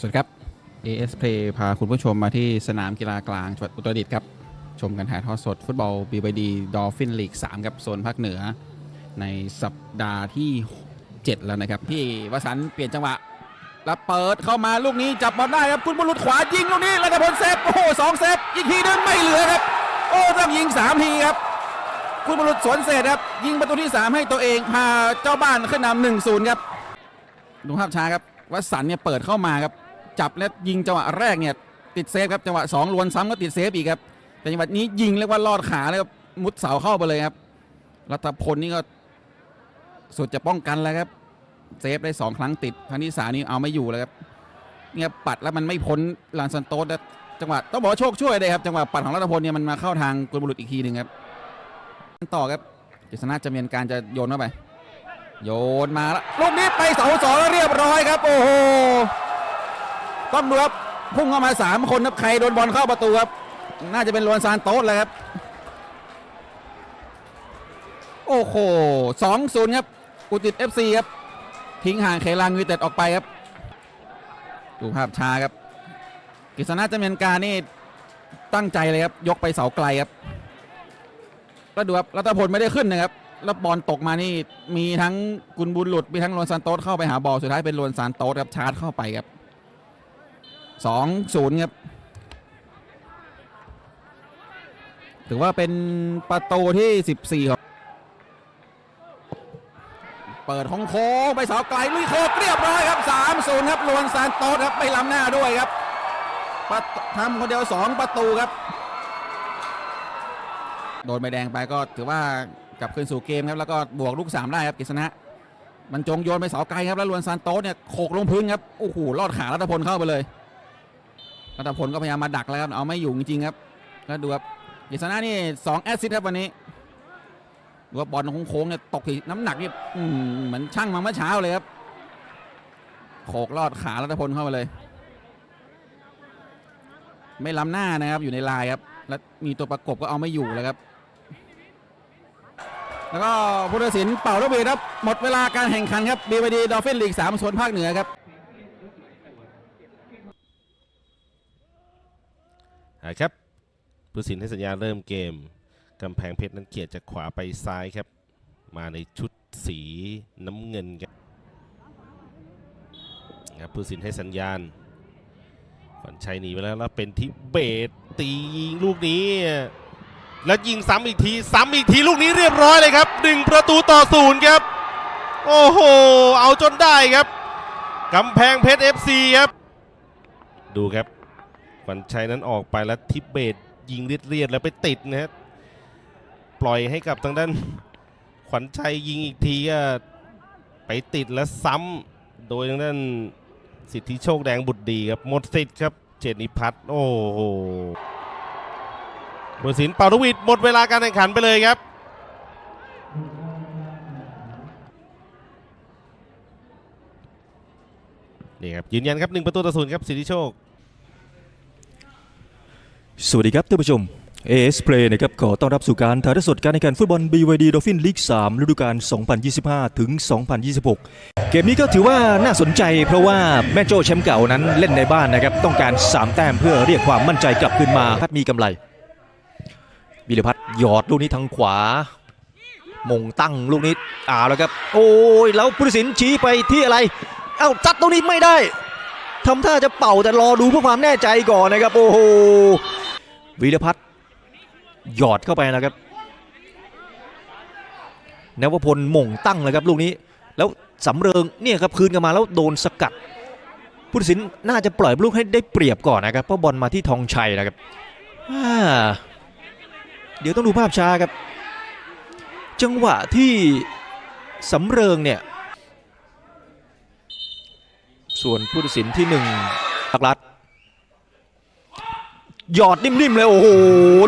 สวัสดีครับ AS Play พาคุณผู้ชมมาที่สนามกีฬากลางจังหวัดอุตรดิตถ์ครับ ชมกันถ่ายทอดสดฟุตบอล BYD Dolphin League 3ครับโซนภาคเหนือ ในสัปดาห์ที่ 7 แล้วนะครับที่วสันต์เปลี่ยนจังหวะ แล้วเปิดเข้ามาลูกนี้จับบอลได้ครับ คุณบุรุษขวายิงลูกนี้รัตพลเซฟโอ้โหสองเซฟอีกทีนึงไม่เหลือครับ โอ้ต้องยิง3ทีครับ คุณบุรุษสวนเศษครับ ยิงประตูที่ 3 ให้ตัวเองพาเจ้าบ้านขึ้นนำหนึ่งศูนย์ครับดูภาพช้าครับวสันต์เนี่ยเปิดเข้ามาครับ จับและยิงจังหวะแรกเนี่ยติดเซฟครับจังหวะสองลวนซ้ำก็ติดเซฟอีกครับแต่จังหวะนี้ยิงเรียกว่าลอดขาเลยครับมุดเสาเข้าไปเลยครับรัตพลนี่ก็สุดจะป้องกันแล้วครับเซฟได้สองครั้งติดครั้งที่สามนี่เอาไม่อยู่เลยครับเนี่ยปัดแล้วมันไม่พ้นลานซันโตสจังหวะต้องบอกว่าโชคช่วยเลยครับจังหวะปัดของรัตพลเนี่ยมันมาเข้าทางกุลบุรุษอีกทีหนึ่งครับต่อครับกฤษณะจำเนียนการจะโยนเข้าไป โยนมาแล้วลูกนี้ไปเสาสองแล้วเรียบร้อยครับ โอ้โห ต้องดูครับพุ่งเข้ามา 3 คนครับใครโดนบอลเข้าประตูครับ น่าจะเป็นลวนซานโต๊ดเลยครับ โอ้โหสองศูนย์ครับอุติด FC ครับทิ้งห่างเคลังยูเต็ดออกไปครับ ดูภาพช้าครับกฤษณะจำเนียนการนี่ตั้งใจเลยครับ ยกไปเสาไกลครับแล้วดูครับรัตพลไม่ได้ขึ้นนะครับแล้วบอลตกมานี่มีทั้งกุนบุญหลุดมีทั้งลวนซานโต๊ดเข้าไปหาบอลสุดท้ายเป็นลวนซานโต๊ดครับชาร์จเข้าไปครับ สองศูนย์ครับ ถือว่าเป็นประตูที่ 14 ครับ เปิดของโค้งไปเสาไกลลุยโคกเรียบร้อยครับ 3-0 ครับลวนซานโต๊ดครับไปล้ำหน้าด้วยครับทำคนเดียว 2 ประตูครับ โดนใบแดงไปก็ถือว่ากลับคืนสู่เกมครับ แล้วก็บวกลูก 3 ได้ครับกฤษณะมันจงโยนไปเสาไกลครับแล้วลวนซานโต๊ดเนี่ยโขกลงพื้นครับโอ้โหลอดขารัตพลเข้าไปเลย รัตพลก็พยายามมาดักแล้วครับเอาไม่อยู่จริงๆครับแล้วดูครับกฤษณะนี่2แอสซิสครับวันนี้ดูว่าบอลโค้งๆเนี่ยตกที่น้ำหนักนี่เหมือนช่างมาเมื่อเช้าเลยครับโขกลอดขารัตพลเข้าไปเลย ไม่ล้ำหน้านะครับอยู่ในลายครับ แล้วมีตัวประกบก็เอาไม่อยู่เลยครับแล้วก็ผู้ตัดสินเป่าลูกบสครับ หมดเวลาการแข่งขันครับ BVD Dolphin League 3โซนภาคเหนือครับ นะครับผู้สินให้สัญญาเริ่มเกมกำแพงเพชรนั้นเกียรจากขวาไปซ้ายครับ มาในชุดสีน้ำเงินครับครับผู้สินให้สัญญาณขวัญชัยหนีไปแล้วแล้วเป็นที่เบสตียิงลูกนี้ แล้วยิงซ้ำอีกที ซ้ำอีกทีลูกนี้เรียบร้อยเลยครับหนึ่งประตูต่อศูนย์ครับ โอ้โห เอาจนได้ครับกำแพงเพชร FC ครับ ดูครับ ขวัญชัยนั้นออกไปแล้วทิเบตยิงเรียดๆแล้วไปติดนะครับปล่อยให้กับทางด้านขวัญชัยยิงอีกทีก็ไปติดแล้วซ้ำโดยทางด้านสิทธิโชคแดงบุตรดีครับหมดสิทธิ์ครับเจนิพัฒน์โอ้โหบุสินเป่าทุวิดหมดเวลาการแข่งขันไปเลยครับนี่ครับยืนยันครับหนึ่งประตูต่อศูนย์ครับสิทธิโชค สวัสดีครับท่านผู้ชม AS Play นะครับขอต้อนรับสู่การถ่ายทอดสดการแข่งขันฟุตบอล BYD Dolphin League 3ฤดูกาล 2025 ถึง 2026 เกมนี้ก็ถือว่าน่าสนใจเพราะว่าแม่โจ้แชมป์เก่านั้นเล่นในบ้านนะครับ ต้องการ 3 แต้มเพื่อเรียกความมั่นใจกลับคืนมาครับมีกำไรบิลพัฒน์หยอดลูกนี้ทางขวา มงตั้งลูกนี้อ้าวแล้วครับ โอ้ยแล้วผู้ตัดสินชี้ไปที่อะไร เอ้าจัดตรงนี้ไม่ได้ทำท่าจะเป่าแต่รอดูเพื่อความแน่ใจก่อนนะครับโอ้โห วีรพัฒน์หยอดเข้าไปนะครับนวพลม่งตั้งเลยครับลูกนี้ แล้วสำเริงเนี่ยครับคืนกันมาแล้วโดนสกัดผู้ตัดสินน่าจะปล่อยลูกให้ได้เปรียบก่อนนะครับเพราะบอลมาที่ทองชัยนะครับเดี๋ยวต้องดูภาพช้าครับ จังหวะที่สำเริงเนี่ยส่วนผู้ตัดสินที่หนึ่งปักรัด หยอดนิ่มๆเลย โอ้โห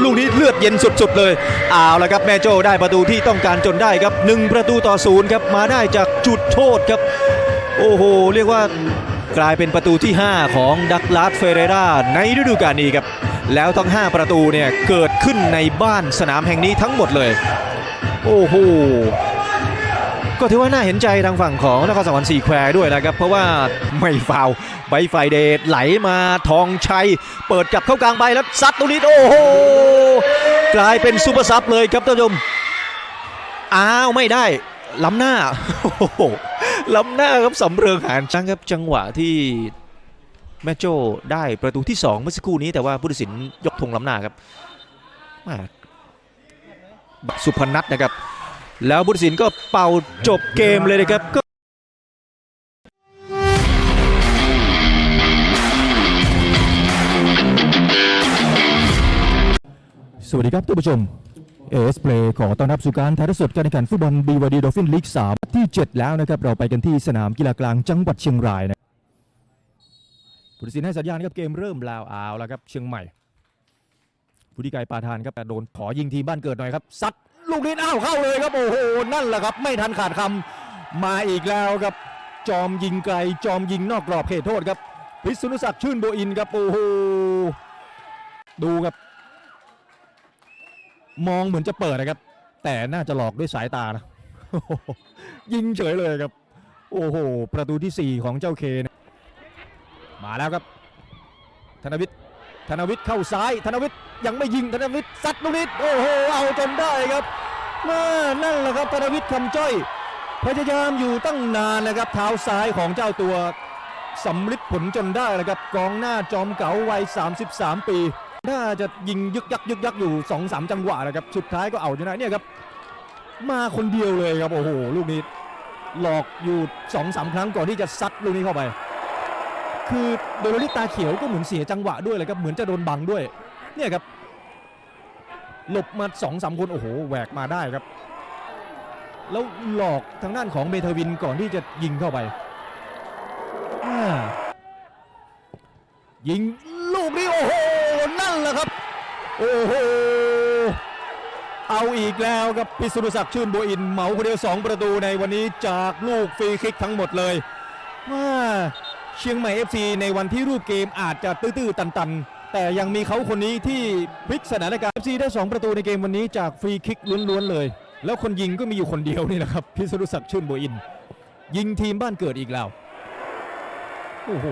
ลูกนี้เลือดเย็นสุดๆเลยเอาละครับแม่โจ้ได้ประตูที่ต้องการจนได้ครับหนึ่งประตูต่อศูนย์ครับมาได้จากจุดโทษครับ โอ้โห เรียกว่ากลายเป็นประตูที่ 5 ของดักลาสเฟเรราในฤดูกาลนี้ครับ แล้วทั้ง 5 ประตูเนี่ยเกิดขึ้นในบ้านสนามแห่งนี้ทั้งหมดเลย โอ้โห ก็ถือว่าน่าเห็นใจทางฝั่งของนครสวรรค์สี่แควด้วยนะครับ เพราะว่าไม่ฟาวใบไฟเดทไหลมาทองชัย เปิดกลับเข้ากลางใบแล้วซัดตรงนี้โอ้โหกลายเป็นซูเปอร์ซับเลยครับท่านผู้ชมอ้าวไม่ได้ล้ำหน้าโอ้โหล้ำหน้าครับสำเริงหานจังครับจังหวะที่แม่โจ้ได้ประตูที่ 2 เมื่อสักครู่นี้แต่ว่าผู้ตัดสินยกธงล้ำหน้าครับสุพนัทนะครับ แล้วผู้ตัดสินก็เป่าจบเกมเลยนะครับก็สวัสดีครับท่านผู้ชม AS Play ขอต้อนรับสู่การถ่ายทอดสดการแข่งขันฟุตบอล BYD Dolphin League 3ที่ 7 แล้วนะครับ เราไปกันที่สนามกีฬากลางจังหวัดเชียงรายนะผู้ตัดสินให้สัญญาณครับเกมเริ่มแล้วเอาแล้วครับเชียงใหม่ผู้ที่ไกลปาทานครับแต่โดนขอยิงทีมบ้านเกิดหน่อยครับซัด ลูกนี้อ้าวเข้าเลยครับโอ้โหนั่นแหละครับ ไม่ทันขาดคำมาอีกแล้วครับ จอมยิงไกล จอมยิงนอกกรอบเขตโทษครับ พิษณุศักดิ์ชื่นโบอินครับโอ้โหดูครับ มองเหมือนจะเปิดนะครับ แต่น่าจะหลอกด้วยสายตานะยิงเฉยเลยครับ โอ้โห ประตูที่ 4 ของเจ้าเคนมาแล้วครับ ธนวิทย์ ธนวิทย์เข้าซ้าย ธนวิทย์ยังไม่ยิงธนวิทย์ซัดลูกนี้โอ้โหเอาจนได้ครับมานั่นแหละครับธนวิทย์คำจ้อยพยายามอยู่ตั้งนานนะครับเท้าซ้ายของเจ้าตัวสำลิดผลจนได้เลยครับกองหน้าจอมเก๋าวัย 33 ปีน่าจะยิงยึกยักยึกยักอยู่2อสจังหวะนะครับสุดท้ายก็เอาชนะเนี่ยครับมาคนเดียวเลยครับโอ้โหลูกนี้หลอกอยู่2อสครั้งก่อนที่จะซัดลูกนี้เข้าไป คือโดโรลิตาเขียวก็เหมือนเสียจังหวะด้วยเลยครับเหมือนจะโดนบังด้วยเนี่ยครับหลบมา2อสามคนโอ้โหแหวกมาได้ครับ แล้วหลอกทางด้านของเบเทอวินก่อนที่จะยิงเข้าไปอ่ายิงลูกนี้โอ้โหนั่นแหละครับ โอ้โหเอาอีกแล้วครับพิสุรศักดิ์ชื่นบัวอินเหมาคนเดียว2ประตูในวันนี้จากลูกฟรีคิกทั้งหมดเลยว่า เชียงใหม่ FC ในวันที่รูปเกมอาจจะตื้อๆตันๆ แต่ยังมีเขาคนนี้ที่พลิกสถานการณ์ FC ได้ 2 ประตูในเกมวันนี้จากฟรีคิกล้วนๆเลย แล้วคนยิงก็มีอยู่คนเดียวนี่แหละครับ พิศรุศักดิ์ชื่นบัวอิน ยิงทีมบ้านเกิดอีกแล้ว โอ้โห